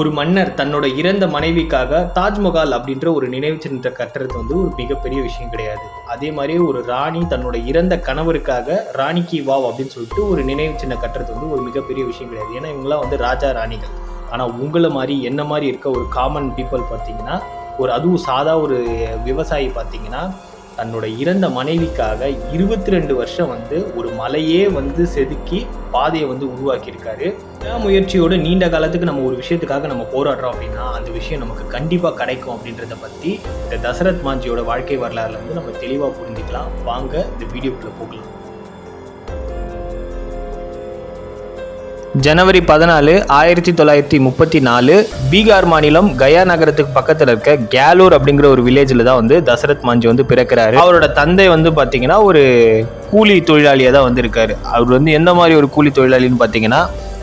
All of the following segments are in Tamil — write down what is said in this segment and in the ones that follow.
ஒரு மன்னர் தன்னோட இறந்த மனைவிக்காக தாஜ்மஹால் அப்படின்ற ஒரு நினைவு சின்னத்தை கட்டுறது வந்து ஒரு மிகப்பெரிய விஷயம் கிடையாது. அதே மாதிரி ஒரு ராணி தன்னோட இறந்த கணவருக்காக ராணிக்கு வாவ் அப்படின்னு சொல்லிட்டு ஒரு நினைவு சின்ன கட்டுறது வந்து ஒரு மிகப்பெரிய விஷயம் கிடையாது. ஏன்னா இவங்களாம் வந்து ராஜா ராணிகள். ஆனால் உங்களை மாதிரி என்ன மாதிரி இருக்க ஒரு காமன் பீப்புள் பார்த்தீங்கன்னா ஒரு அதுவும் சாதா ஒரு விவசாயி பார்த்தீங்கன்னா தன்னோட இறந்த மனைவிக்காக இருபத்தி ரெண்டு வருஷம் வந்து ஒரு மலையே வந்து செதுக்கி பாதையை வந்து உருவாக்கியிருக்காரு. முயற்சியோட நீண்ட காலத்துக்கு நம்ம ஒரு விஷயத்துக்காக நம்ம போராடுறோம் அப்படின்னா அந்த விஷயம் நமக்கு கண்டிப்பாக கிடைக்கும் அப்படின்றத பற்றி இந்த தசரத் மாஞ்சியோட வாழ்க்கை வரலாறுல இருந்து நம்ம தெளிவாக புரிஞ்சுக்கலாம். வாங்க இந்த வீடியோக்குள்ளே போகலாம். ஜனவரி பதினாலு ஆயிரத்தி தொள்ளாயிரத்தி முப்பத்தி நாலு பீகார் மாநிலம் கயா நகரத்துக்கு பக்கத்தில் இருக்க கேலூர் அப்படிங்கிற ஒரு வில்லேஜில் தான் வந்து தசரத் மாஞ்சி வந்து பிறக்கிறாரு. அவரோட தந்தை வந்து பார்த்தீங்கன்னா ஒரு கூலி தொழிலாளியாக தான் வந்து இருக்காரு அவர் வந்து எந்த மாதிரி ஒரு கூலி தொழிலாளின்னு பார்த்தீங்கன்னா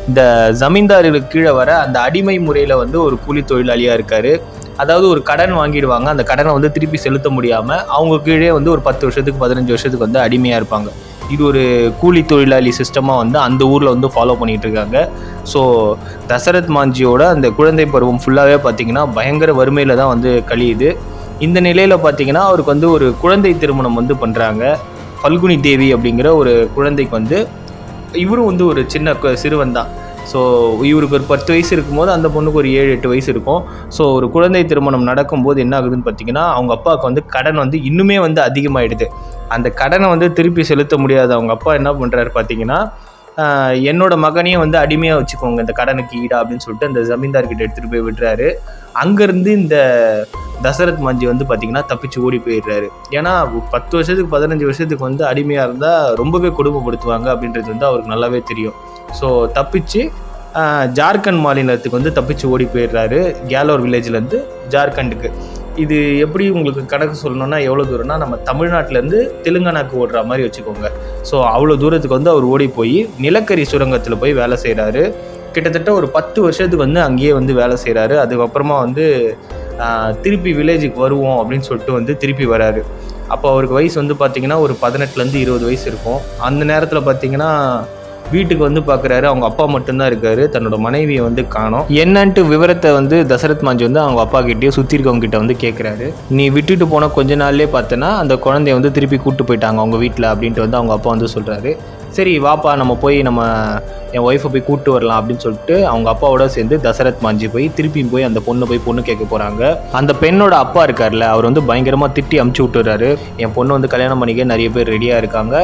இந்த ஜமீன்தாருக்கு கீழே வர அந்த அடிமை முறையில் வந்து ஒரு கூலி தொழிலாளியாக இருக்காரு. அதாவது ஒரு கடன் வாங்கிடுவாங்க. அந்த கடனை வந்து திருப்பி செலுத்த முடியாமல் அவங்க கீழே வந்து ஒரு பத்து வருஷத்துக்கு பதினஞ்சு வருஷத்துக்கு வந்து அடிமையாக இருப்பாங்க. இது ஒரு கூலி தொழிலாளி சிஸ்டமாக வந்து அந்த ஊரில் வந்து ஃபாலோ பண்ணிகிட்டு இருக்காங்க ஸோ தசரத் மாஞ்சியோட அந்த குழந்தை பருவம் ஃபுல்லாகவே பார்த்திங்கன்னா பயங்கர வறுமையில் தான் வந்து கழியுது. இந்த நிலையில் பார்த்தீங்கன்னா அவருக்கு வந்து ஒரு குழந்தை திருமணம் வந்து பண்ணுறாங்க பல்குனி தேவி அப்படிங்கிற ஒரு குழந்தைக்கு வந்து இவரும் வந்து ஒரு சின்ன சிறுவன் தான் ஸோ இவருக்கு ஒரு பத்து வயசு இருக்கும்போது அந்த பொண்ணுக்கு ஒரு ஏழு எட்டு வயசு இருக்கும். ஸோ ஒரு குழந்தை திருமணம் நடக்கும்போது என்ன ஆகுதுன்னு பார்த்தீங்கன்னா அவங்க அப்பாவுக்கு வந்து கடன் வந்து இன்னுமே வந்து அதிகமாகிடுது அந்த கடனை வந்து திருப்பி செலுத்த முடியாத. அவங்க அப்பா என்ன பண்ணுறாரு பார்த்தீங்கன்னா என்னோட மகனையும் வந்து அடிமையாக வச்சுக்கோங்க இந்த கடனுக்கு ஈடா அப்படின்னு சொல்லிட்டு அந்த ஜமீன்தார்கிட்ட எடுத்துகிட்டு போய் விடுறாரு. அங்கேருந்து இந்த தசரத் மஞ்சி வந்து பார்த்திங்கன்னா தப்பிச்சு ஓடி போயிடுறாரு. ஏன்னா பத்து வருஷத்துக்கு பதினஞ்சு வருஷத்துக்கு வந்து அடிமையாக இருந்தால் ரொம்பவே கொடுமைப்படுத்துவாங்க அப்படின்றது வந்து அவருக்கு நல்லாவே தெரியும். ஸோ தப்பிச்சு ஜார்க்கண்ட் மாநிலத்துக்கு வந்து தப்பிச்சு ஓடி போயிடுறாரு கேலோர் வில்லேஜ்லேருந்து ஜார்க்கண்டுக்கு. இது எப்படி உங்களுக்கு கணக்கு சொல்லணும்னா எவ்வளோ தூரம்னா நம்ம தமிழ்நாட்டிலேருந்து தெலுங்கானாக்கு ஓடுற மாதிரி வச்சுக்கோங்க. ஸோ அவ்வளோ தூரத்துக்கு வந்து அவர் ஓடி போய் நிலக்கரி சுரங்கத்தில் போய் வேலை செய்கிறாரு கிட்டத்தட்ட ஒரு பத்து வருஷத்துக்கு வந்து அங்கேயே வந்து வேலை செய்கிறாரு அதுக்கப்புறமா வந்து திருப்பி வில்லேஜுக்கு வருவோம் அப்படின்னு சொல்லிட்டு வந்து திருப்பி வராரு. அப்போ அவருக்கு வயசு வந்து பார்த்திங்கன்னா ஒரு பதினெட்டுலேருந்து இருபது வயசு இருக்கும். அந்த நேரத்தில் பார்த்தீங்கன்னா வீட்டுக்கு வந்து பார்க்குறாரு அவங்க அப்பா மட்டும்தான் இருக்காரு. தன்னோட மனைவியை வந்து காணும். என்னன்ட்டு விவரத்தை வந்து தசரத் மாஞ்சி வந்து அவங்க அப்பா கிட்டேயே சுற்றி இருக்கவங்க கிட்ட வந்து கேட்குறாரு நீ விட்டுட்டு போன கொஞ்ச நாள்லேயே பார்த்தனா அந்த குழந்தைய வந்து திருப்பி கூப்பிட்டு போயிட்டாங்க அவங்க வீட்டில் அப்படின்ட்டு வந்து அவங்க அப்பா வந்து சொல்கிறாரு சரி வாப்பா நம்ம போய் நம்ம என் ஒய்ஃபை போய் கூப்பிட்டு வரலாம் அப்படின்னு சொல்லிட்டு அவங்க அப்பாவோட சேர்ந்து தசரத் மாஞ்சி போய் திருப்பியும் போய் அந்த பொண்ணை போய் பொண்ணு கேட்க போகிறாங்க அந்த பெண்ணோட அப்பா இருக்கார்ல அவர் வந்து பயங்கரமாக திட்டி அமுச்சு விட்டுறாரு. என் பொண்ணு வந்து கல்யாணம் பண்ணிக்க நிறைய பேர் ரெடியாக இருக்காங்க.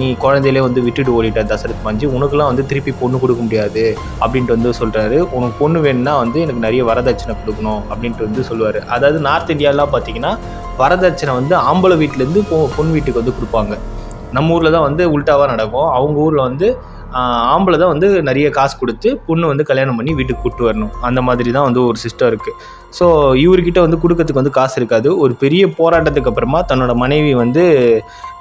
நீ குழந்தையிலே வந்து விட்டுட்டு ஓடிட்ட தசரத் மாஞ்சி உனக்குலாம் வந்து திருப்பி பொண்ணு கொடுக்க முடியாது அப்படின்ட்டு வந்து சொல்கிறாரு உனக்கு பொண்ணு வேணும்னா வந்து எனக்கு நிறைய வரதட்சணை கொடுக்கணும் அப்படின்ட்டு வந்து சொல்லுவார். அதாவது நார்த் இந்தியாலாம் பார்த்தீங்கன்னா வரதட்சணை வந்து ஆம்பளை வீட்டிலேருந்து பொ பொண்ணு வீட்டுக்கு வந்து கொடுப்பாங்க. நம்ம ஊரில் தான் வந்து உல்ட்டாவாக நடக்கும். அவங்க ஊரில் வந்து ஆம்பளை தான் வந்து நிறைய காசு கொடுத்து பொண்ணு வந்து கல்யாணம் பண்ணி வீட்டுக்கு கூப்பிட்டு வரணும். அந்த மாதிரி தான் வந்து ஒரு சிஸ்டம் இருக்குது ஸோ இவர்கிட்ட வந்து கொடுக்கறதுக்கு வந்து காசு இருக்காது. ஒரு பெரிய போராட்டத்துக்கு அப்புறமா தன்னோட மனைவி வந்து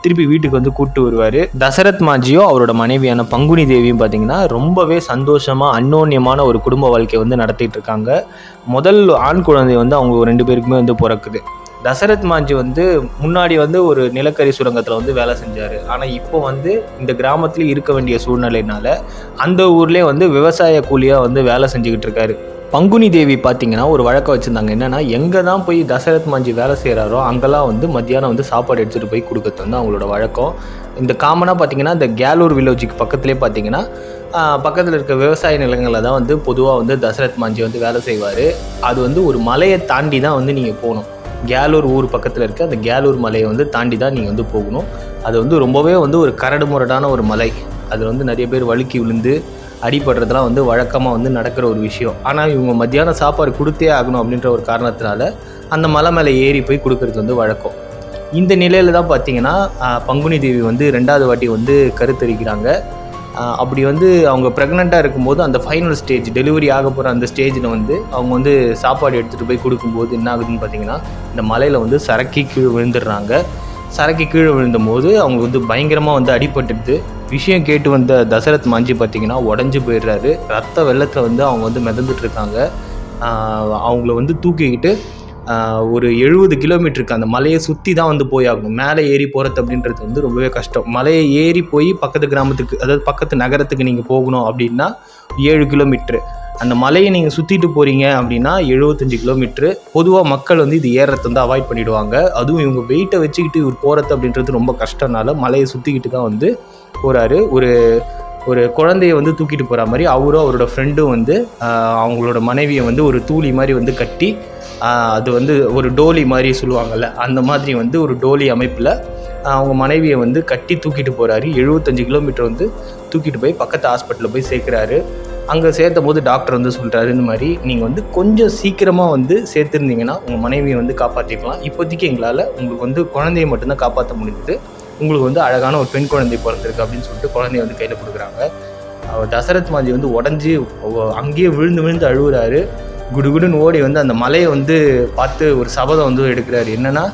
திருப்பி வீட்டுக்கு வந்து கூப்பிட்டு வருவார். தசரத் மாஜியும் அவரோட மனைவியான பங்குனி தேவியும் பார்த்தீங்கன்னா ரொம்பவே சந்தோஷமாக அன்னோன்யமான ஒரு குடும்ப வாழ்க்கையை வந்து நடத்திட்டு இருக்காங்க. முதல் ஆண் குழந்தை வந்து அவங்க ரெண்டு பேருக்குமே வந்து பிறக்குது. தசரத் மாஞ்சி வந்து முன்னாடி வந்து ஒரு நிலக்கரி சுரங்கத்தில் வந்து வேலை செஞ்சார். ஆனால் இப்போ வந்து இந்த கிராமத்துல இருக்க வேண்டிய சூழ்நிலையினால அந்த ஊர்லேயே வந்து விவசாய கூலியாக வந்து வேலை செஞ்சுக்கிட்டு இருக்காரு. பங்குனி தேவி பார்த்தீங்கன்னா ஒரு வழக்கம் வச்சுருந்தாங்க. என்னென்னா எங்கே தான் போய் தசரத் மாஞ்சி வேலை செய்கிறாரோ அங்கெல்லாம் வந்து மத்தியானம் வந்து சாப்பாடு எடுத்துகிட்டு போய் கொடுக்கறது வந்து அவங்களோட வழக்கம். இந்த காமனாக பார்த்தீங்கன்னா இந்த கேலூர் வில்லேஜுக்கு பக்கத்துலேயே பார்த்தீங்கன்னா பக்கத்தில் இருக்க விவசாய நிலங்களில் தான் வந்து பொதுவாக வந்து தசரத் மாஞ்சி வந்து வேலை செய்வார். அது வந்து ஒரு மலையை தாண்டி தான் வந்து நீங்கள் போகணும். கேலூர் ஊர் பக்கத்தில் இருக்க. அந்த கேலூர் மலையை வந்து தாண்டி தான் நீங்கள் வந்து போகணும். அது வந்து ரொம்பவே வந்து ஒரு கரடு முரடான ஒரு மலை. அது வந்து நிறைய பேர் வழுக்கி விழுந்து அடிபடுறதுலாம் வந்து வழக்கமாக வந்து நடக்கிற ஒரு விஷயம். ஆனால் இவங்க மத்தியானம் சாப்பாடு கொடுத்தே ஆகணும் அப்படின்ற ஒரு காரணத்தினால அந்த மலை மேலே ஏறி போய் கொடுக்கறது வந்து வழக்கம். இந்த நிலையில் தான் பார்த்தீங்கன்னா பங்குனி தேவி வந்து ரெண்டாவது வாட்டி வந்து கருத்தரிக்கிறாங்க. அப்படி வந்து அவங்க ப்ரெக்னெண்ட்டாக இருக்கும்போது அந்த ஃபைனல் ஸ்டேஜ் டெலிவரி ஆக போகிற அந்த ஸ்டேஜில் வந்து அவங்க வந்து சாப்பாடு எடுத்துகிட்டு போய் கொடுக்கும்போது என்ன ஆகுதுன்னு பார்த்தீங்கன்னா இந்த மலையில் வந்து சரக்கி கீழே விழுந்துடுறாங்க. சரக்கு கீழே விழுந்தபோது அவங்க வந்து பயங்கரமாக வந்து அடிபட்டுடுது. விஷயம் கேட்டு வந்த தசரத் மாஞ்சி பார்த்தீங்கன்னா உடஞ்சி போயிடுறாரு. ரத்த வெள்ளத்தில் வந்து அவங்க வந்து மிதந்துட்டு இருக்காங்க. அவங்கள வந்து தூக்கிக்கிட்டு ஒரு எழுபது கிலோமீட்டருக்கு அந்த மலையை சுற்றி தான் வந்து போய் ஆகணும் மேலே ஏறி போகிறது அப்படின்றது வந்து ரொம்பவே கஷ்டம். மலையை ஏறி போய் பக்கத்து கிராமத்துக்கு அதாவது பக்கத்து நகரத்துக்கு நீங்கள் போகணும் அப்படின்னா ஏழு கிலோமீட்ரு அந்த மலையை நீங்கள் சுற்றிட்டு போகிறீங்க அப்படின்னா எழுபத்தஞ்சு கிலோமீட்ரு பொதுவாக மக்கள் வந்து இது ஏறுறது வந்து அவாய்ட் பண்ணிடுவாங்க. அதுவும் இவங்க வெயிட்டை வச்சுக்கிட்டு இவர் போகிறது அப்படின்றது ரொம்ப கஷ்டம்னால மலையை சுற்றிக்கிட்டு தான் வந்து போகிறாரு ஒரு ஒரு குழந்தைய வந்து தூக்கிட்டு போகிற மாதிரி அவரும் அவரோட ஃப்ரெண்டும் வந்து அவங்களோட மனைவியை வந்து ஒரு தூளி மாதிரி வந்து கட்டி அது வந்து ஒரு டோலி மாதிரி சொல்லுவாங்கள்ல அந்த மாதிரி வந்து ஒரு டோலி அமைப்பில் அவங்க மனைவியை வந்து கட்டி தூக்கிட்டு போகிறாரு எழுபத்தஞ்சு கிலோமீட்டர் வந்து தூக்கிட்டு போய் பக்கத்து ஹாஸ்பிட்டலில் போய் சேர்க்குறாரு. அங்கே சேர்த்த போது டாக்டர் வந்து சொல்கிறாரு இந்த மாதிரி நீங்கள் வந்து கொஞ்சம் சீக்கிரமாக வந்து சேர்த்துருந்தீங்கன்னா உங்கள் மனைவியை வந்து காப்பாற்றிக்கலாம் இப்போதைக்கு எங்களால் உங்களுக்கு வந்து குழந்தையை மட்டும்தான் காப்பாற்ற முடிஞ்சுது. உங்களுக்கு வந்து அழகான ஒரு பெண் குழந்தை பிறந்திருக்கு அப்படின்னு சொல்லிட்டு குழந்தைய வந்து கையில் கொடுக்குறாங்க. அவர் தசரத் மாஜி வந்து உடஞ்சி அங்கேயே விழுந்து விழுந்து அழுகுறாரு. குடுகுடுன்னு ஓடி வந்து அந்த மலையை வந்து பார்த்து ஒரு சபதம் வந்து எடுக்கிறாரு. என்னன்னா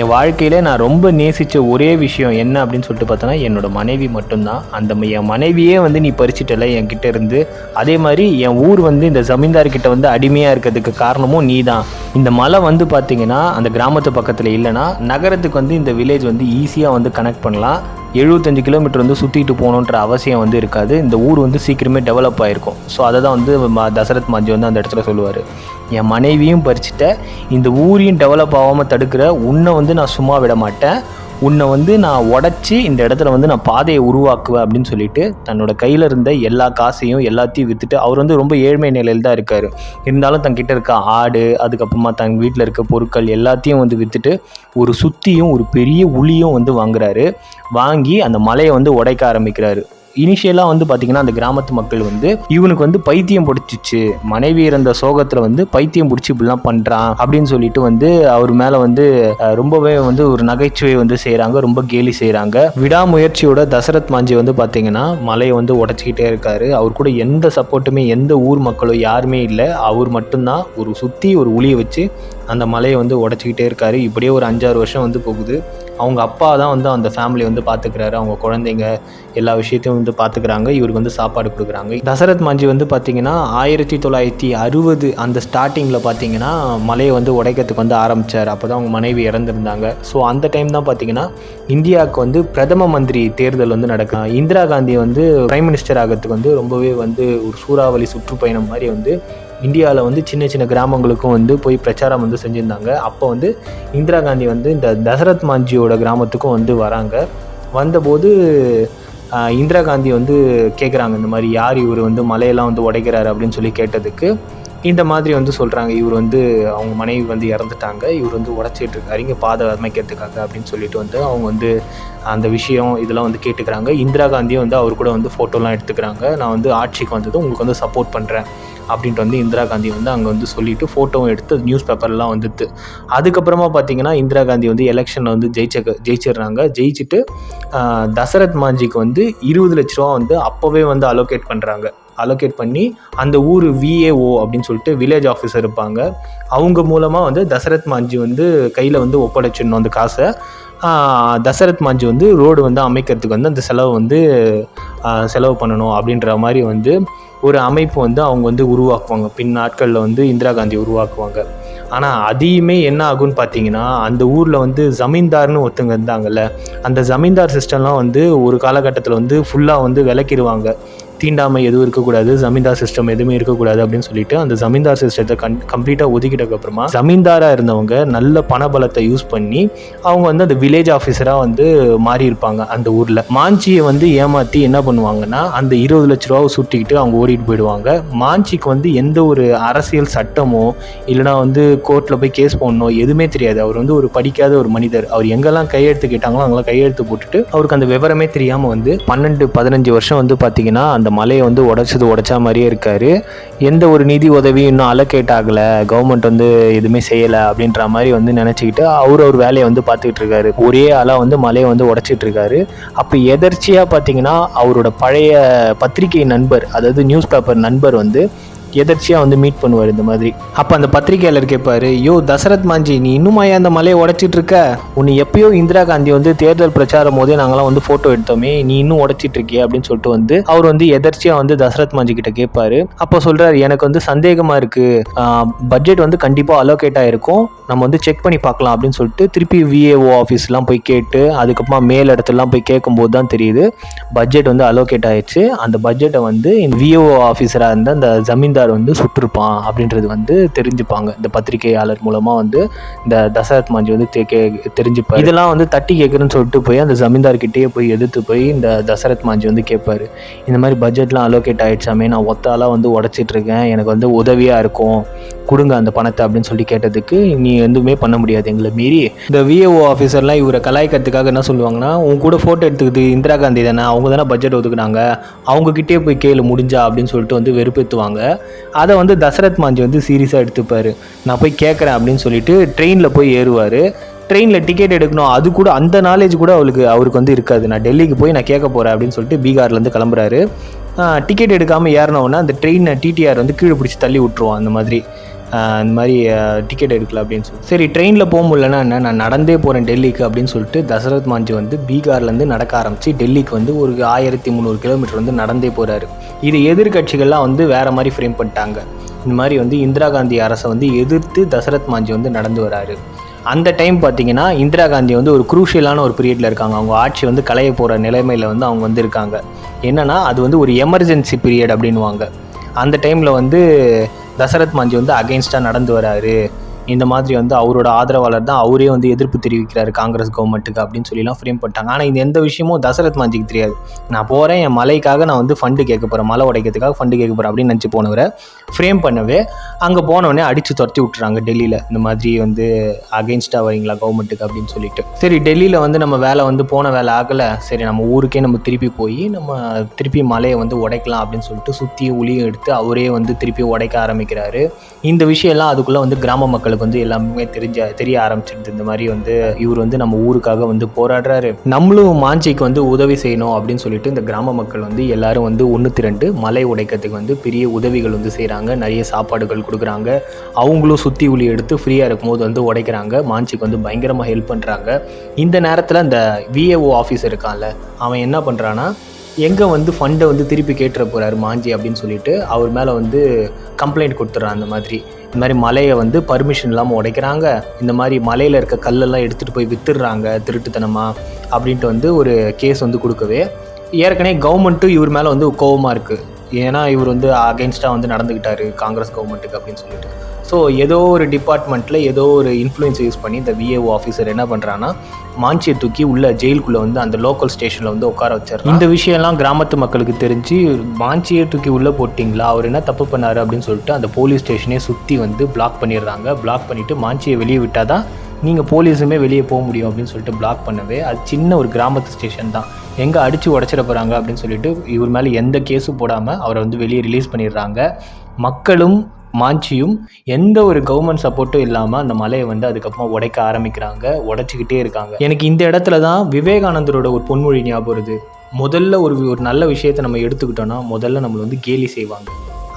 என் வாழ்க்கையில் நான் ரொம்ப நேசித்த ஒரே விஷயம் என்ன? அப்படின்னு சொல்லிட்டு பார்த்தோன்னா என்னோட மனைவி மட்டும்தான். அந்த என் மனைவியே வந்து நீ பறிச்சிட்டல என்கிட்ட இருந்து. அதே மாதிரி என் ஊர் வந்து இந்த ஜமீன்தார்கிட்ட வந்து அடிமையாக இருக்கிறதுக்கு காரணமும் நீ தான் இந்த மலை வந்து பார்த்தீங்கன்னா அந்த கிராமத்து பக்கத்தில் இல்லைன்னா நகரத்துக்கு வந்து இந்த வில்லேஜ் வந்து ஈஸியாக வந்து கனெக்ட் பண்ணலாம். எழுபத்தஞ்சு கிலோமீட்டர் வந்து சுற்றிட்டு போகணுன்ற அவசியம் வந்து இருக்காது. இந்த ஊர் வந்து சீக்கிரமே டெவலப் ஆகிருக்கும் ஸோ அதை தான் வந்து தசரத் மாஜி வந்து அந்த இடத்துல சொல்லுவார். என் மனைவியும் பறிச்சுட்ட இந்த ஊரையும் டெவலப் ஆகாமல் தடுக்கிற உன்னை வந்து நான் சும்மா விட மாட்டேன். உன்னை வந்து நான் உடச்சி இந்த இடத்துல வந்து நான் பாதையை உருவாக்குவேன் அப்படின்னு சொல்லிட்டு தன்னோட கையில் இருந்த எல்லா காசையும் எல்லாத்தையும் விற்றுட்டு அவர் வந்து ரொம்ப ஏழ்மை நிலையில் தான் இருக்கார். இருந்தாலும் தங்கிட்ட இருக்க ஆடு அதுக்கப்புறமா தன் வீட்டில் இருக்க பொருட்கள் எல்லாத்தையும் வந்து விற்றுட்டு ஒரு சுத்தியும் ஒரு பெரிய உளியும் வந்து வாங்குறாரு. வாங்கி அந்த மலையை வந்து உடைக்க ஆரம்பிக்கிறாரு. இனிஷியலாக வந்து பார்த்திங்கன்னா அந்த கிராமத்து மக்கள் வந்து இவனுக்கு வந்து பைத்தியம் பிடிச்சிச்சு. மனைவி இறந்த சோகத்தில் வந்து பைத்தியம் பிடிச்சி இப்படிலாம் பண்ணுறான் அப்படின்னு சொல்லிட்டு வந்து அவர் மேலே வந்து ரொம்பவே வந்து ஒரு நகைச்சுவை வந்து செய்கிறாங்க ரொம்ப கேலி செய்கிறாங்க விடாமுயற்சியோட தசரத் மாஞ்சி வந்து பார்த்திங்கன்னா மலையை வந்து உடச்சிக்கிட்டே இருக்காரு. அவர் கூட எந்த சப்போர்ட்டுமே எந்த ஊர் மக்களோ யாருமே இல்லை. அவர் மட்டும்தான் ஒரு சுற்றி ஒரு உளியை வச்சு அந்த மலையை வந்து உடச்சிக்கிட்டே இருக்காரு. இப்படியே ஒரு அஞ்சாறு வருஷம் வந்து போகுது. அவங்க அப்பா தான் வந்து அந்த ஃபேமிலி வந்து பார்த்துக்கிறாரு அவங்க குழந்தைங்க எல்லா விஷயத்தையும் வந்து பார்த்துக்கிறாங்க இவருக்கு வந்து சாப்பாடு கொடுக்குறாங்க. தசரத் மாஞ்சி வந்து பார்த்தீங்கன்னா ஆயிரத்தி தொள்ளாயிரத்தி அறுபது அந்த ஸ்டார்டிங்கில் பார்த்தீங்கன்னா மலையை வந்து உடைக்கிறதுக்கு வந்து ஆரம்பித்தார் அப்போ தான் அவங்க மனைவி இறந்துருந்தாங்க. ஸோ அந்த டைம் தான் பார்த்தீங்கன்னா இந்தியாவுக்கு வந்து பிரதம மந்திரி தேர்தல் வந்து நடக்கும் இந்திரா காந்தி வந்து பிரைம் மினிஸ்டர் ஆகிறதுக்கு வந்து ரொம்பவே வந்து ஒரு சூறாவளி சுற்றுப்பயணம் மாதிரி வந்து இந்தியாவில் வந்து சின்ன சின்ன கிராமங்களுக்கும் வந்து போய் பிரச்சாரம் வந்து செஞ்சுருந்தாங்க. அப்போ வந்து இந்திரா காந்தி வந்து இந்த தசரத் மாஞ்சியோட கிராமத்துக்கும் வந்து வராங்க. வந்தபோது இந்திரா காந்தி வந்து கேட்குறாங்க இந்த மாதிரி யார் இவர் வந்து மலையெல்லாம் வந்து உடைக்கிறாரு அப்படின்னு சொல்லி கேட்டதுக்கு இந்த மாதிரி வந்து சொல்கிறாங்க இவர் வந்து அவங்க மனைவி வந்து இறந்துட்டாங்க. இவர் வந்து உடச்சிட்டு இருக்காரு. இங்கே பாதை அமைக்கிறதுக்காக அப்படின்னு சொல்லிட்டு வந்து அவங்க வந்து அந்த விஷயம் இதெல்லாம் வந்து கேட்டுக்கிறாங்க. இந்திரா காந்தியும் வந்து அவர் கூட வந்து ஃபோட்டோலாம் எடுத்துக்கிறாங்க. நான் வந்து ஆட்சிக்கு வந்ததும் உங்களுக்கு வந்து சப்போர்ட் பண்ணுறேன் அப்படின்ட்டு வந்து இந்திரா காந்தி வந்து அங்கே வந்து சொல்லிட்டு ஃபோட்டோவும் எடுத்து நியூஸ் பேப்பர்லாம் வந்துட்டு. அதுக்கப்புறமா பார்த்தீங்கன்னா இந்திரா காந்தி வந்து எலெக்ஷனில் வந்து ஜெயிச்ச ஜெயிச்சிடுறாங்க. ஜெயிச்சுட்டு தசரத் மாஞ்சிக்கு வந்து இருபது லட்ச ரூபா வந்து அப்போவே வந்து அலோகேட் பண்ணுறாங்க அலோகேட் பண்ணி அந்த ஊர் விஏஓ அப்படின்னு சொல்லிட்டு வில்லேஜ் ஆஃபீஸர் இருப்பாங்க. அவங்க மூலமாக வந்து தசரத் மாஞ்சி வந்து கையில் வந்து ஒப்படைச்சிடணும் அந்த காசை. தசரத் மாஞ்சி வந்து ரோடு வந்து அமைக்கிறதுக்கு வந்து அந்த செலவு வந்து செலவு பண்ணணும் அப்படின்ற மாதிரி வந்து ஒரு அமைப்பு வந்து அவங்க வந்து உருவாக்குவாங்க. பின் நாட்களில் வந்து இந்திரா காந்தி உருவாக்குவாங்க. ஆனால் அதையுமே என்ன ஆகும்னு பார்த்தீங்கன்னா அந்த ஊரில் வந்து ஜமீன்தார்னு ஒருத்தங்க இருந்தாங்கல்ல அந்த ஜமீன்தார் சிஸ்டம்லாம் வந்து ஒரு காலகட்டத்தில் வந்து ஃபுல்லாக வந்து விளக்கிடுவாங்க தீண்டாமை எதுவும் இருக்கக்கூடாது ஜமீன்தார் சிஸ்டம் எதுவுமே இருக்கக்கூடாது அப்படின்னு சொல்லிட்டு அந்த ஜமீன்தார் சிஸ்டத்தை கன் கம்ப்ளீட்டாக ஒதுக்கிட்டதுக்கு அப்புறமா ஜமீன்தாராக இருந்தவங்க நல்ல பணபலத்தை யூஸ் பண்ணி அவங்க வந்து அந்த வில்லேஜ் ஆஃபீஸராக வந்து மாறி இருப்பாங்க அந்த ஊரில். மாஞ்சியை வந்து ஏமாற்றி என்ன பண்ணுவாங்கன்னா அந்த இருபது லட்ச ரூபாவை சுட்டிக்கிட்டு அவங்க ஓடிட்டு போயிடுவாங்க. மாஞ்சிக்கு வந்து எந்த ஒரு அரசியல் சட்டமோ இல்லைனா வந்து கோர்ட்டில் போய் கேஸ் போடணும் எதுவுமே தெரியாது. அவர் வந்து ஒரு படிக்காத ஒரு மனிதர். அவர் எங்கெல்லாம் கையெழுத்து கேட்டாங்களோ அங்கெல்லாம் கையெழுத்து போட்டுட்டு அவருக்கு அந்த விவரமே தெரியாமல் வந்து பன்னெண்டு பதினஞ்சு வருஷம் வந்து பார்த்தீங்கன்னா அந்த மலையை வந்து உடச்சது உடைச்சா மாதிரியே இருக்காரு. எந்த ஒரு நிதி உதவியும் இன்னும் அலோகேட் ஆகலை. கவர்மெண்ட் வந்து எதுவுமே செய்யலை அப்படின்ற மாதிரி வந்து நினச்சிக்கிட்டு அவர் அவர் வேலையை வந்து பார்த்துக்கிட்டு இருக்காரு. ஒரே ஆளாக வந்து மலையை வந்து உடச்சிட்டு இருக்காரு. அப்போ எதர்ச்சியாக பார்த்தீங்கன்னா அவரோட பழைய பத்திரிகை நண்பர் அதாவது நியூஸ் பேப்பர் நண்பர் வந்து எதர்ச்சியாக வந்து மீட் பண்ணுவார் இந்த மாதிரி. அப்போ அந்த பத்திரிகையாளர் கேட்பாரு யோ தசரத் மாஞ்சி நீ இன்னுமா ஏன் அந்த மலையை உடைச்சிட்டு இருக்க? உன்னை எப்பயோ இந்திரா காந்தி வந்து தேர்தல் பிரச்சாரம் போதே நாங்களாம் வந்து ஃபோட்டோ எடுத்தோமே நீ இன்னும் உடைச்சிட்டு இருக்கியே? அப்படின்னு சொல்லிட்டு வந்து அவர் வந்து எதர்ச்சியாக வந்து தசரத் மாஞ்சி கிட்ட கேட்பாரு அப்போ சொல்றாரு எனக்கு வந்து சந்தேகமாக இருக்கு. பட்ஜெட் வந்து கண்டிப்பாக அலோகேட் ஆயிருக்கும். நம்ம வந்து செக் பண்ணி பார்க்கலாம் அப்படின்னு சொல்லிட்டு திருப்பி விஏஓ ஆஃபீஸ்லாம் போய் கேட்டு அதுக்கப்புறமா மேல் இடத்துலலாம் போய் கேட்கும்போது தான் தெரியுது பட்ஜெட் வந்து அலோகேட் ஆயிடுச்சு அந்த பட்ஜெட்டை வந்து விஏஓ ஆஃபீஸராக இருந்த அந்த ஜமீன்தார் ஜமீன்தார் வந்து சுட்டிருப்பான் அப்படின்றது வந்து தெரிஞ்சுப்பாங்க. இந்த பத்திரிகையாளர் மூலமாக வந்து இந்த தசரத் மாஞ்சி வந்து தெரிஞ்சுப்பார் கே- இதெல்லாம் வந்து தட்டி கேட்குறேன்னு சொல்லிட்டு போய் அந்த ஜமீன்தார்கிட்டயே போய் எதிர்த்து போய் இந்த தசரத் மாஞ்சி வந்து கேட்பாரு. இந்த மாதிரி பட்ஜெட்லாம் அலோகேட் ஆகிடுச்சாமே நான் ஒத்தாலாம் வந்து உடச்சிட்ருக்கேன். எனக்கு வந்து உதவியாக இருக்கும். கொடுங்க அந்த பணத்தை அப்படின்னு சொல்லி கேட்டதுக்கு நீ எதுவுமே பண்ண முடியாது எங்களை மீறி. இந்த விஏஓ ஆஃபீஸர்லாம் இவரை கலாய்க்கிறதுக்காக என்ன சொல்லுவாங்கன்னா உன் கூட ஃபோட்டோ எடுத்துக்கிது இந்திரா காந்தி தானே அவங்க தானே பட்ஜெட் ஒதுக்குனாங்க. அவங்கக்கிட்டே போய் கேளு முடிஞ்சா அப்படின்னு சொல்லிட்டு வந்து வெறுப்பேற்றுவாங்க அதை வந்து தசரத் மாஞ்சி வந்து சீரியஸாக எடுத்துப்பார். நான் போய் கேட்குறேன் அப்படின்னு சொல்லிட்டு ட்ரெயினில் போய் ஏறுவார். ட்ரெயினில் டிக்கெட் எடுக்கணும். அது கூட அந்த நாலேஜ் கூட அவளுக்கு அவருக்கு வந்து இருக்காது. நான் டெல்லிக்கு போய் நான் கேட்க போகிறேன் அப்படின்னு சொல்லிட்டு பீகார்லேருந்து கிளம்புறாரு. டிக்கெட் எடுக்காமல் ஏறினவுடனே அந்த ட்ரெயினை டிடிஆர் வந்து கீழே பிடிச்சி தள்ளி விட்ருவான் அந்த மாதிரி. இந்த மாதிரி டிக்கெட் எடுக்கல அப்படின்னு சொல்லி சரி ட்ரெயினில் போக முடியலன்னா என்ன? நான் நடந்தே போகிறேன் டெல்லிக்கு அப்படின்னு சொல்லிட்டு தசரத் மாஞ்சி வந்து பீகார்லேருந்து நடக்க ஆரம்பித்து டெல்லிக்கு வந்து ஒரு ஆயிரத்தி முந்நூறு கிலோமீட்டர் வந்து நடந்தே போகிறாரு இது எதிர்கட்சிகள்லாம் வந்து வேறு மாதிரி ஃப்ரேம் பண்ணிட்டாங்க. இந்த மாதிரி வந்து இந்திரா காந்தி அரசை வந்து எதிர்த்து தசரத் மாஞ்சி வந்து நடந்து வராரு. அந்த டைம் பார்த்தீங்கன்னா இந்திரா காந்தி வந்து ஒரு குரூஷியலான ஒரு பீரியடில் இருக்காங்க. அவங்க ஆட்சி வந்து களைய போகிற நிலைமையில் வந்து அவங்க வந்து இருக்காங்க. அது வந்து ஒரு எமர்ஜென்சி பீரியட் அப்படின்வாங்க அந்த டைமில் வந்து தசரத் மாஞ்சி வந்து அகெயின்ஸ்டாக நடந்து வராரு. இந்த மாதிரி வந்து அவரோட ஆதரவாளர் தான் அவரே வந்து எதிர்ப்பு தெரிவிக்கிறார் காங்கிரஸ் கவர்மெண்ட்டுக்கு அப்படின்னு சொல்லிலாம் ஃப்ரேம் பண்ணிட்டாங்க ஆனால் இந்த எந்த விஷயமும் தசரத் மாஞ்சிக்கு தெரியாது. நான் போகிறேன் என் மலைக்காக நான் வந்து ஃபண்டு கேட்க போகிறேன் மலை உடைக்கிறதுக்காக ஃபண்டு கேட்க போகிறேன் அப்படின்னு நினச்சி போனவரை ஃப்ரேம் பண்ணவே அங்கே போனவொடனே அடித்து துரத்தி விட்டுறாங்க டெல்லியில். இந்த மாதிரி வந்து அகைன்ஸ்டாக வரீங்களா கவர்மெண்ட்டுக்கு அப்படின்னு சொல்லிட்டு. சரி டெல்லியில் வந்து நம்ம வேலை வந்து போன வேலை ஆகலை. சரி நம்ம ஊருக்கே நம்ம திருப்பி போய் நம்ம திருப்பி மலையை வந்து உடைக்கலாம் அப்படின்னு சொல்லிட்டு சுற்றி உளியும் எடுத்து அவரே வந்து திருப்பி உடைக்க ஆரம்பிக்கிறாரு. இந்த விஷயம்லாம் அதுக்குள்ளே வந்து கிராம மக்களுக்கு வந்து எல்லாமே தெரிஞ்ச தெரிய ஆரம்பிச்சிருது இந்த மாதிரி வந்து இவர் வந்து நம்ம ஊருக்காக வந்து போராடுறாரு. நம்மளும் மாஞ்சிக்கு வந்து உதவி செய்யணும் அப்படின்னு சொல்லிட்டு இந்த கிராம மக்கள் வந்து எல்லாரும் வந்து ஒன்று திரண்டு மலை உடைக்கிறதுக்கு வந்து பெரிய உதவிகள் வந்து செய்கிறாங்க நிறைய சாப்பாடுகள் கொடுக்குறாங்க. அவங்களும் சுற்றி உளி எடுத்து ஃப்ரீயாக இருக்கும்போது வந்து உடைக்கிறாங்க. மாஞ்சிக்கு வந்து பயங்கரமாக ஹெல்ப் பண்ணுறாங்க இந்த நேரத்தில் அந்த விஏஓ ஆஃபீஸ் இருக்கான்ல அவன் என்ன பண்ணுறான்னா எங்கே வந்து ஃபண்டை வந்து திருப்பி கேட்டுற போகிறாரு மாஞ்சி அப்படின்னு சொல்லிட்டு அவர் மேலே வந்து கம்ப்ளைண்ட் கொடுத்துட்றான் அந்த மாதிரி. இந்த மாதிரி மலையை வந்து பர்மிஷன் இல்லாமல் உடைக்கிறாங்க. இந்த மாதிரி மலையில் இருக்க கல்லெல்லாம் எடுத்துகிட்டு போய் வித்துடுறாங்க திருட்டுத்தனமாக அப்படின்ட்டு வந்து ஒரு கேஸ் வந்து கொடுக்கவே. ஏற்கனவே கவர்மெண்ட்டும் இவர் மேலே வந்து கோவமாக இருக்குது ஏன்னா இவர் வந்து அகைன்ஸ்டாக வந்து நடந்துக்கிட்டாரு காங்கிரஸ் கவர்மெண்ட்டுக்கு அப்படின்னு சொல்லிட்டு. ஸோ ஏதோ ஒரு டிபார்ட்மெண்ட்டில் ஏதோ ஒரு இன்ஃப்ளூயன்ஸ் யூஸ் பண்ணி இந்த விஏஓ ஆஃபீஸர் என்ன பண்ணுறான்னா மாஞ்சியை தூக்கி உள்ள ஜெயிலுக்குள்ளே வந்து அந்த லோக்கல் ஸ்டேஷனில் வந்து உட்கார வச்சார். இந்த விஷயம்லாம் கிராமத்து மக்களுக்கு தெரிஞ்சு மாஞ்சியை தூக்கி உள்ளே போட்டிங்களா? அவர் என்ன தப்பு பண்ணார் அப்படின்னு சொல்லிட்டு அந்த போலீஸ் ஸ்டேஷனே சுற்றி வந்து பிளாக் பண்ணிடுறாங்க. பிளாக் பண்ணிவிட்டு மாஞ்சியை வெளியே விட்டால் தான் நீங்கள் போலீஸுமே வெளியே போக முடியும் அப்படின்னு சொல்லிட்டு பிளாக் பண்ணவே அது சின்ன ஒரு கிராமத்து ஸ்டேஷன் தான். எங்கே அடித்து உடச்சிட போகிறாங்க அப்படின்னு சொல்லிட்டு இவர் மேலே எந்த கேஸும் போடாமல் அவரை வந்து வெளியே ரிலீஸ் பண்ணிடுறாங்க. மக்களும் மாஞ்சியும் எந்த ஒரு கவர்மெண்ட் சப்போர்ட்டும் இல்லாமல் அந்த மலையை வந்து அதுக்கப்புறமா உடைக்க ஆரம்பிக்கிறாங்க உடைச்சிக்கிட்டே இருக்காங்க. எனக்கு இந்த இடத்துல தான் விவேகானந்தரோட ஒரு பொன்மொழி ஞாபகம் வருது. முதல்ல ஒரு ஒரு நல்ல விஷயத்தை நம்ம எடுத்துக்கிட்டோன்னா முதல்ல நம்மளை வந்து கேலி செய்வாங்க.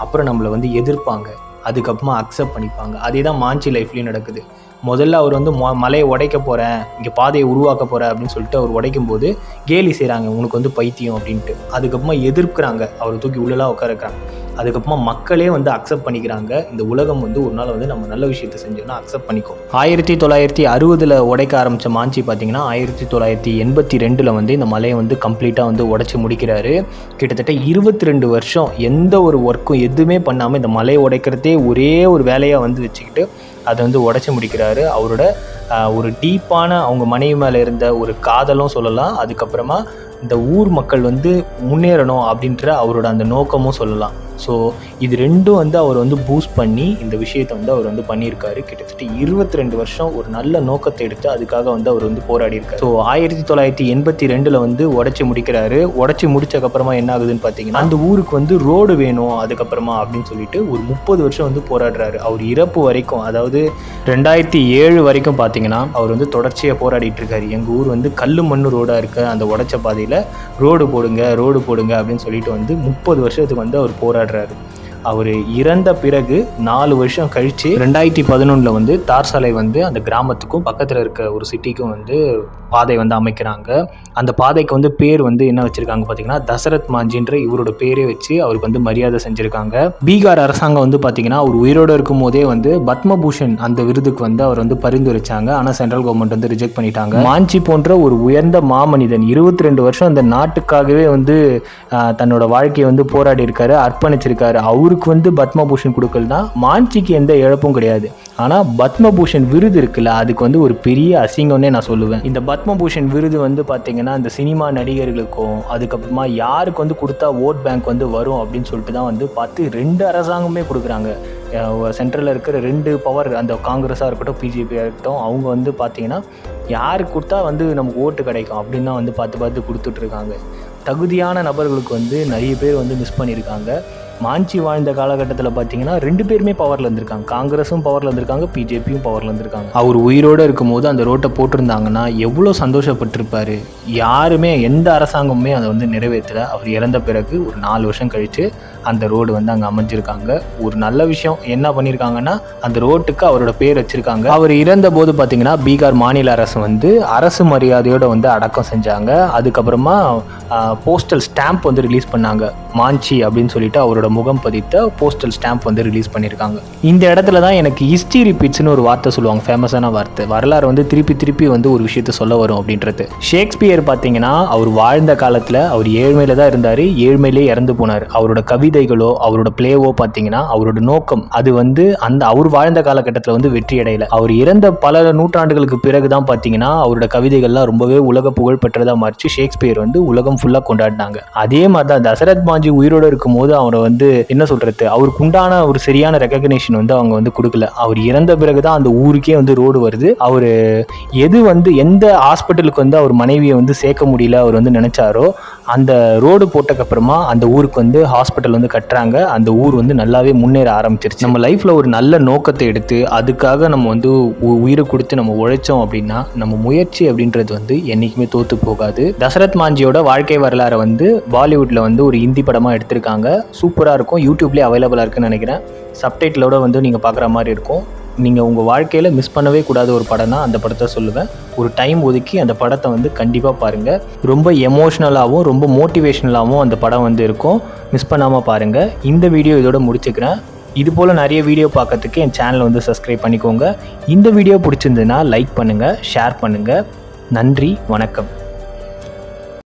அப்புறம் நம்மளை வந்து எதிர்ப்பாங்க. அதுக்கப்புறமா அக்செப்ட் பண்ணிப்பாங்க. அதே தான் மாஞ்சி லைஃப்லேயும் நடக்குது. முதல்ல அவர் வந்து மொ மலையை உடைக்க போகிறேன் இங்கே பாதையை உருவாக்க போகிறேன் அப்படின்னு சொல்லிட்டு அவர் உடைக்கும் போது கேலி செய்கிறாங்க உனக்கு வந்து பைத்தியம் அப்படின்ட்டு. அதுக்கப்புறமா எதிர்க்கிறாங்க அவரை தூக்கி உள்ளலாம் உட்காரக்கிறாங்க அதுக்கப்புறமா மக்களே வந்து அக்செப்ட் பண்ணிக்கிறாங்க இந்த உலகம் வந்து ஒரு நாள் வந்து நம்ம நல்ல விஷயத்தை செஞ்சோம்னா அக்செப்ட் பண்ணிக்கும். ஆயிரத்தி தொள்ளாயிரத்தி அறுபதில் உடைக்க ஆரம்பித்த மாஞ்சி பார்த்தீங்கன்னா ஆயிரத்தி தொள்ளாயிரத்தி எண்பத்தி ரெண்டில் வந்து இந்த மலையை வந்து கம்ப்ளீட்டாக வந்து உடைச்சி முடிக்கிறாரு. கிட்டத்தட்ட இருபத்தி ரெண்டு வருஷம் எந்த ஒரு ஒர்க்கும் எதுவுமே பண்ணாமல் இந்த மலையை உடைக்கிறதே ஒரே ஒரு வேலையாக வந்து வச்சுக்கிட்டு அதை வந்து உடைச்சி முடிக்கிறாரு. அவரோட ஒரு டீப்பான அவங்க மனைவி மேலே இருந்த ஒரு காதலும் சொல்லலாம். அதுக்கப்புறமா இந்த ஊர் மக்கள் வந்து முன்னேறணும் அப்படின்ற அவரோட அந்த நோக்கமும் சொல்லலாம். ஸோ இது ரெண்டும் வந்து அவர் வந்து பூஸ்ட் பண்ணி இந்த விஷயத்தை வந்து அவர் வந்து பண்ணியிருக்காரு. கிட்டத்தட்ட இருபத்தி ரெண்டு வருஷம் ஒரு நல்ல நோக்கத்தை எடுத்து அதுக்காக வந்து அவர் வந்து போராடி இருக்காரு ஸோ ஆயிரத்தி தொள்ளாயிரத்தி எண்பத்தி ரெண்டில் வந்து உடச்சி முடிக்கிறாரு. உடச்சி முடிச்சக்கப்புறமா என்ன ஆகுதுன்னு பார்த்தீங்கன்னா அந்த ஊருக்கு வந்து ரோடு வேணும் அதுக்கப்புறமா அப்படின்னு சொல்லிட்டு ஒரு முப்பது வருஷம் வந்து போராடுறாரு. அவர் இறப்பு வரைக்கும் அதாவது ரெண்டாயிரத்தி ஏழு வரைக்கும் பார்த்தீங்கன்னா அவர் வந்து தொடர்ச்சியாக போராடிட்டு இருக்காரு எங்கள் ஊர் வந்து கல்லு மண்ணு ரோடாக இருக்குது அந்த உடைச்ச பாதையில் ரோடு போடுங்க ரோடு போடுங்க அப்படின்னு சொல்லிட்டு வந்து முப்பது வருஷத்துக்கு வந்து அவர் போராடுறாரு அவர் இறந்த பிறகு நாலு வருஷம் கழித்து ரெண்டாயிரத்தி பதினொன்றில் வந்து தார் சாலை வந்து அந்த கிராமத்துக்கும் பக்கத்தில் இருக்க ஒரு சிட்டிக்கும் வந்து பாதை வந்து அமைக்கிறாங்க. அந்த பாதைக்கு வந்து பேர் வந்து என்ன வச்சுருக்காங்க பார்த்தீங்கன்னா தசரத் மாஞ்சின்ற இவரோட பேரே வச்சு அவருக்கு வந்து மரியாதை செஞ்சுருக்காங்க. பீகார் அரசாங்கம் வந்து பார்த்தீங்கன்னா அவர் உயிரோடு இருக்கும் போதே வந்து பத்மபூஷன் அந்த விருதுக்கு வந்து அவர் வந்து பரிந்துரைச்சாங்க. ஆனால் சென்ட்ரல் கவர்மெண்ட் வந்து ரிஜெக்ட் பண்ணிட்டாங்க. மாஞ்சி போன்ற ஒரு உயர்ந்த மாமனிதன் இருபத்தி ரெண்டு வருஷம் அந்த நாட்டுக்காகவே வந்து தன்னோட வாழ்க்கையை வந்து போராடி இருக்காரு அர்ப்பணிச்சிருக்காரு. அவரு அவருக்கு வந்து பத்மபூஷன் கொடுக்கலனா மாஞ்சிக்கு எந்த இழப்பும் கிடையாது. ஆனால் பத்மபூஷன் விருது இருக்குல்ல அதுக்கு வந்து ஒரு பெரிய அசிங்கம்னே நான் சொல்லுவேன். இந்த பத்மபூஷன் விருது வந்து பார்த்தீங்கன்னா இந்த சினிமா நடிகர்களுக்கும் அதுக்கப்புறமா யாருக்கு வந்து கொடுத்தா ஓட் பேங்க் வந்து வரும் அப்படின்னு சொல்லிட்டு தான் வந்து பார்த்து ரெண்டு அரசாங்கமே கொடுக்குறாங்க. சென்ட்ரலில் இருக்கிற ரெண்டு பவர் அந்த காங்கிரஸாக இருக்கட்டும் பிஜேபியாக இருக்கட்டும் அவங்க வந்து பார்த்தீங்கன்னா யாருக்கு கொடுத்தா வந்து நமக்கு ஓட்டு கிடைக்கும் அப்படின்னு தான் வந்து பார்த்து பார்த்து கொடுத்துட்ருக்காங்க தகுதியான நபர்களுக்கு வந்து நிறைய பேர் வந்து மிஸ் பண்ணியிருக்காங்க. மாஞ்சி வாழ்ந்த காலகட்டத்தில் பார்த்தீங்கன்னா ரெண்டு பேருமே பவரில் இருந்திருக்காங்க. காங்கிரஸும் பவரில் இருந்திருக்காங்க பிஜேபியும் பவரில் இருந்திருக்காங்க. அவர் உயிரோடு இருக்கும்போது அந்த ரோட்டை போட்டிருந்தாங்கன்னா எவ்வளோ சந்தோஷப்பட்டிருப்பார்? யாருமே எந்த அரசாங்கமுமே அதை வந்து நிறைவேற்றலை. அவர் இறந்த பிறகு ஒரு நாலு வருஷம் கழித்து அந்த ரோடு வந்து அங்கே அமைஞ்சிருக்காங்க. ஒரு நல்ல விஷயம் என்ன பண்ணியிருக்காங்கன்னா அந்த ரோட்டுக்கு அவரோட பேர் வச்சிருக்காங்க. அவர் இறந்த போது பார்த்தீங்கன்னா பீகார் மாநில அரசு வந்து அரசு மரியாதையோடு வந்து அடக்கம் செஞ்சாங்க. அதுக்கப்புறமா போஸ்டல் ஸ்டாம்ப் வந்து ரிலீஸ் பண்ணாங்க. மாஞ்சி அப்படின்னு சொல்லிட்டு அவரோட முகம் பதித்த போஸ்டல் ஸ்டாம்ப் வந்து ரிலீஸ் பண்ணியிருக்காங்க இந்த இடத்துல தான் எனக்கு ஹிஸ்ட்ரி ரிப்பீட்ஸ்னு ஒரு வார்த்தை சொல்லுவாங்க. ஃபேமஸான வார்த்தை. வரலாறு வந்து திருப்பி திருப்பி வந்து ஒரு விஷயத்த சொல்ல வரும் அப்படின்றது. ஷேக்ஸ்பியர் பார்த்தீங்கன்னா அவர் வாழ்ந்த காலத்தில் அவர் ஏழ்மையில் தான் இருந்தார். ஏழ்மையிலே இறந்து போனார். அவரோட கவி கவிதைகளோ அவரோட பிளேவோ பார்த்தீங்கன்னா அவரோட நோக்கம் அது வந்து அந்த அவர் வாழ்ந்த காலகட்டத்தில் வந்து வெற்றி அடையலை. அவர் இறந்த பல நூற்றாண்டுகளுக்கு பிறகு தான் பார்த்தீங்கன்னா அவரோட கவிதைகள்லாம் ரொம்பவே உலக புகழ் பெற்றதாக மாறிச்சு. ஷேக்ஸ்பியர் வந்து உலகம் ஃபுல்லாக கொண்டாடினாங்க. அதே மாதிரி தான் தசரத் மாஞ்சி உயிரோடு இருக்கும்போது அவரை வந்து என்ன சொல்கிறது அவருக்கு உண்டான ஒரு சரியான ரெக்கக்னேஷன் வந்து அவங்க வந்து கொடுக்கல. அவர் இறந்த பிறகு தான் அந்த ஊருக்கே வந்து ரோடு வருது. அவர் எது வந்து எந்த ஹாஸ்பிட்டலுக்கு வந்து அவர் மனைவியை வந்து சேர்க்க முடியல அவர் வந்து நினைச்சாரோ அந்த ரோடு போட்டக்கப்புறமா அந்த ஊருக்கு வந்து ஹாஸ்பிட்டல் வந்து கட்டுறாங்க. அந்த ஊர் வந்து நல்லாவே முன்னேற ஆரம்பிச்சிருச்சு. நம்ம லைஃப்பில் ஒரு நல்ல நோக்கத்தை எடுத்து அதுக்காக நம்ம வந்து உயிரை கொடுத்து நம்ம உழைச்சோம் அப்படின்னா நம்ம முயற்சி அப்படின்றது வந்து என்றைக்குமே தோற்று போகாது. தசரத் மாஞ்சியோட வாழ்க்கை வரலாறை வந்து பாலிவுட்டில் வந்து ஒரு ஹிந்தி படமாக எடுத்திருக்காங்க. சூப்பராக இருக்கும். யூடியூப்லேயே அவைலபிளாக இருக்குன்னு நினைக்கிறேன். சப்டைட்டிலோட வந்து நீங்கள் பார்க்குற மாதிரி இருக்கும். நீங்கள் உங்கள் வாழ்க்கையில் மிஸ் பண்ணவே கூடாத ஒரு படம்னா அந்த படத்தை சொல்லுவேன். ஒரு டைம் ஒதுக்கி அந்த படத்தை வந்து கண்டிப்பாக பாருங்கள் ரொம்ப எமோஷ்னலாகவும் ரொம்ப மோட்டிவேஷ்னலாகவும் அந்த படம் வந்து இருக்கும். மிஸ் பண்ணாமல் பாருங்கள் இந்த வீடியோ இதோட முடிச்சுக்கிறேன். இது போல் நிறைய வீடியோ பார்க்கறதுக்கு என் சேனலை வந்து சப்ஸ்கிரைப் பண்ணிக்கோங்க. இந்த வீடியோ பிடிச்சிருந்ததுன்னா லைக் பண்ணுங்கள் ஷேர் பண்ணுங்கள் நன்றி வணக்கம்.